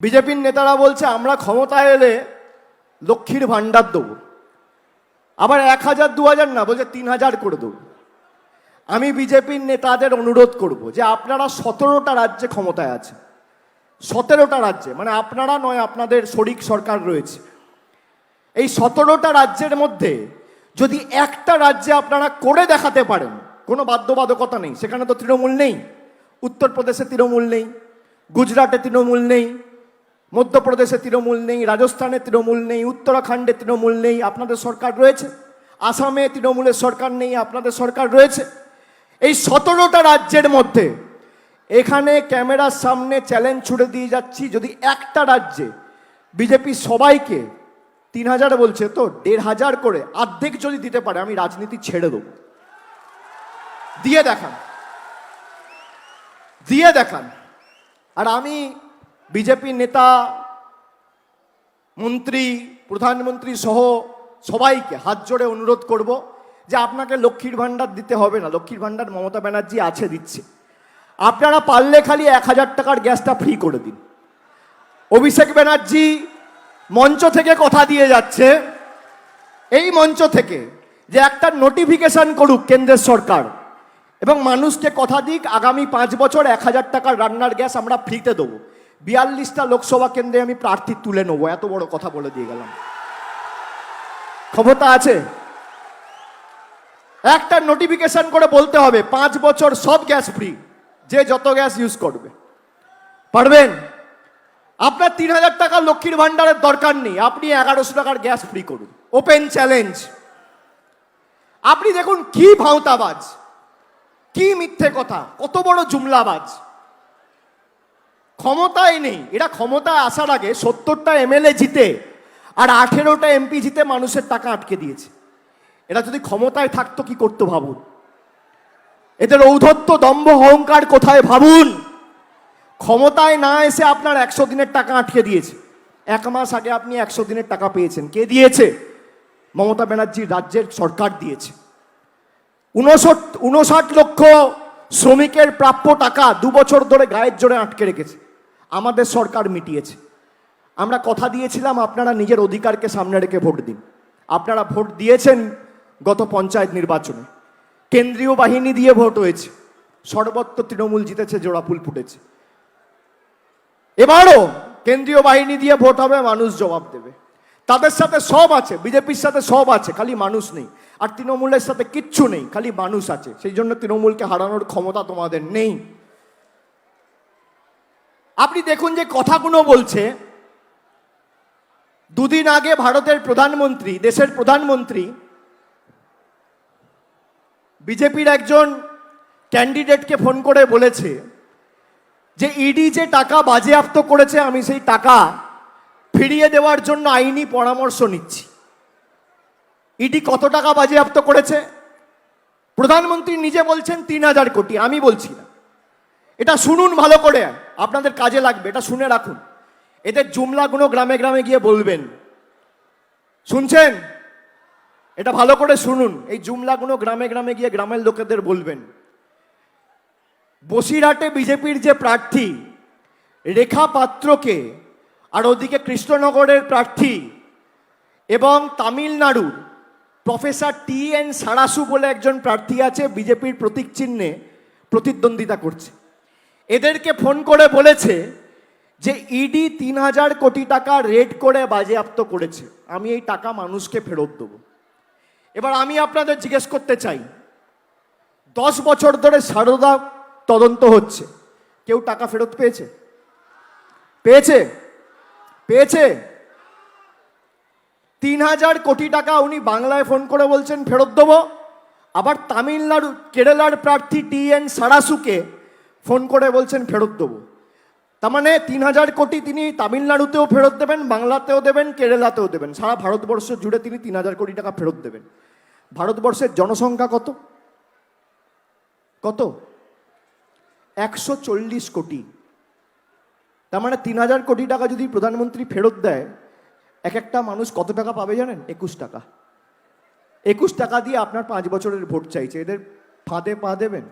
বিজেপির নেতারা বলছে, আমরা ক্ষমতায় এলে লক্ষ্মীর ভাণ্ডার দেবো। আবার এক হাজার, দু হাজার না, বলছে তিন হাজার করে দেবো। আমি বিজেপির নেতাদের অনুরোধ করব যে আপনারা সতেরোটা রাজ্যে ক্ষমতায় আছে সতেরোটা রাজ্যে মানে আপনারা নয়, আপনাদের শরিক সরকার রয়েছে। এই সতেরোটা রাজ্যের মধ্যে যদি একটা রাজ্যে আপনারা করে দেখাতে পারেন, কোনো বাধ্যবাধকতা নেই। সেখানে তো তৃণমূল নেই। উত্তরপ্রদেশে তৃণমূল নেই। গুজরাটে তৃণমূল নেই। মধ্যপ্রদেশে তৃণমূল নেই, রাজস্থানে তৃণমূল নেই, উত্তরাখণ্ডে তৃণমূল নেই, আপনাদের সরকার রয়েছে। আসামে তৃণমূলের সরকার নেই, আপনাদের সরকার রয়েছে। এই সতেরোটা রাজ্যের মধ্যে এখানে ক্যামেরার সামনে চ্যালেঞ্জ ছুড়ে দিয়ে যাচ্ছি, যদি একটা রাজ্যে বিজেপি সবাইকে তিন হাজার বলছে, তো দেড় হাজার করে অর্ধেক যদি দিতে পারে, আমি রাজনীতি ছেড়ে দেবো। দিয়ে দেখান। দিয়ে দেখান। আর আমি বিজেপি নেতা, মন্ত্রী, প্রধানমন্ত্রী সহ সবাইকে হাত জোড়ে অনুরোধ করব যে আপনাকে লক্ষ্মীর ভাণ্ডার দিতে হবে না। লক্ষ্মীর ভাণ্ডার মমতা ব্যানার্জি আছে দিচ্ছে। আপনারা পারলে খালি এক হাজার টাকার গ্যাসটা ফ্রি করে দিন। অভিষেক ব্যানার্জি মঞ্চ থেকে কথা দিয়ে যাচ্ছে। এই মঞ্চ থেকে যে একটা নোটিফিকেশন করুক কেন্দ্রের সরকার এবং মানুষকে কথা দিক, আগামী পাঁচ বছর এক হাজার টাকার রান্নার গ্যাস আমরা ফ্রিতে দেবো। বিয়াল্লিশটা লোকসভা কেন্দ্রে আমি প্রার্থী তুলে নেব, এত বড় কথা বলে দিয়ে গেলাম। ক্ষমতা আছে? একটা নোটিফিকেশন করে বলতে হবে, পাঁচ বছর সব গ্যাস ফ্রি যে যত গ্যাস ইউজ করবে। পারবেন? আপনার তিন হাজার টাকা লক্ষ্মীর ভাণ্ডারের দরকার নেই, আপনি এগারোশো টাকার গ্যাস ফ্রি করুন। ওপেন চ্যালেঞ্জ আপনি দেখুন কি ভাওতাবাজ, কি মিথ্যে কথা, কত বড় জুমলাবাজ। ক্ষমতায় নেই। এরা ক্ষমতায় আসার আগে সত্তরটা এমএলএ জিতে আর আঠেরোটা এমপি জিতে মানুষের টাকা আটকে দিয়েছে। এরা যদি ক্ষমতায় থাকতো কি করতো ভাবুন? এদের ঔদ্ধত্য, দম্ভ, অহংকার কোথায় ভাবুন? ক্ষমতায় না এসে আপনার একশো দিনের টাকা আটকে দিয়েছে। এক মাস আগে আপনি একশো দিনের টাকা পেয়েছেন। কে দিয়েছে? মমতা ব্যানার্জির রাজ্যের সরকার দিয়েছে। উনষট উনষাট লক্ষ শ্রমিকের প্রাপ্য টাকা দু বছর ধরে গায়ের জোরে আটকে রেখেছে। আমাদের সরকার মিটিয়েছে। আমরা কথা দিয়েছিলাম, আপনারা নিজের অধিকারকে সামনে রেখে ভোট দিন। আপনারা ভোট দিয়েছেন গত পঞ্চায়েত নির্বাচনে। কেন্দ্রীয় বাহিনী দিয়ে ভোট হয়েছে। সর্বত্র তৃণমূল জিতেছে, জোড়াফুল ফুটেছে। এবারও কেন্দ্রীয় বাহিনী দিয়ে ভোট হবে, মানুষ জবাব দেবে। তাদের সাথে সব আছে, বিজেপির সাথে সব আছে, খালি মানুষ নেই। আর তৃণমূলের সাথে কিচ্ছু নেই, খালি মানুষ আছে। সেই জন্য তৃণমূলকে হারানোর ক্ষমতা তোমাদের নেই। আপনি দেখুন যে কথাগুলো বলছে। দুদিন আগে ভারতের প্রধানমন্ত্রী, দেশের প্রধানমন্ত্রী, বিজেপির একজন ক্যান্ডিডেটকে ফোন করে বলেছে যে, ইডি যে টাকা বাজেয়াপ্ত করেছে, আমি সেই টাকা ফিরিয়ে দেওয়ার জন্য আইনি পরামর্শ নিচ্ছি। ইডি কত টাকা বাজেয়াপ্ত করেছে? প্রধানমন্ত্রী নিজে বলছেন, তিন হাজার কোটি। আমি বলছি না। এটা শুনুন ভালো করে। আপনাদের কাজে লাগবে, এটা শুনে রাখুন। এদের জুমলাগুলো গ্রামে গ্রামে গিয়ে বলবেন। শুনছেন? এটা ভালো করে শুনুন। এই জুমলাগুলো গ্রামে গ্রামে গিয়ে গ্রামের লোকেদের বলবেন। বসিরহাটে বিজেপির যে প্রার্থী, রেখা পাত্রকে, আর ওদিকে কৃষ্ণনগরের প্রার্থী এবং তামিলনাড়ুর প্রফেসর টি এন সারাসু বলে একজন প্রার্থী আছে, বিজেপির প্রতীক চিহ্নে প্রতিদ্বন্দ্বিতা করছে। এদেরকে ফোন করে বলেছে যে ইডি তিন হাজার কোটি টাকা রেড করে বাজেয়াপ্ত করেছে। আমি এই টাকা মানুষকে ফেরত দেবো। এবার আমি আপনাদের জিজ্ঞেস করতে চাই, দশ বছর ধরে সারদা তদন্ত হচ্ছে, কেউ টাকা ফেরত পেয়েছে? পেয়েছে? পেয়েছে? তিন হাজার কোটি টাকা উনি বাংলায় ফোন করে বলছেন, ফেরত দেবো। আবার তামিলনাড়ু, কেরালার প্রার্থী টি এন সারাসুকে ফোন করে বলছেন, ফেরত দেবো। তার মানে তিন হাজার কোটি তিনি তামিলনাড়ুতেও ফেরত দেবেন, বাংলাতেও দেবেন, কেরালাতেও দেবেন। সারা ভারতবর্ষ জুড়ে তিনি তিন হাজার কোটি টাকা ফেরত দেবেন। ভারতবর্ষের জনসংখ্যা কত? কত? একশো চল্লিশ কোটি। তার মানে তিন হাজার কোটি টাকা যদি প্রধানমন্ত্রী ফেরত দেয়, এক একটা মানুষ কত টাকা পাবে জানেন? একুশ টাকা। একুশ টাকা দিয়ে আপনার পাঁচ বছরের ভোট চাইছে। এদের ফাঁদে পা দেবেন?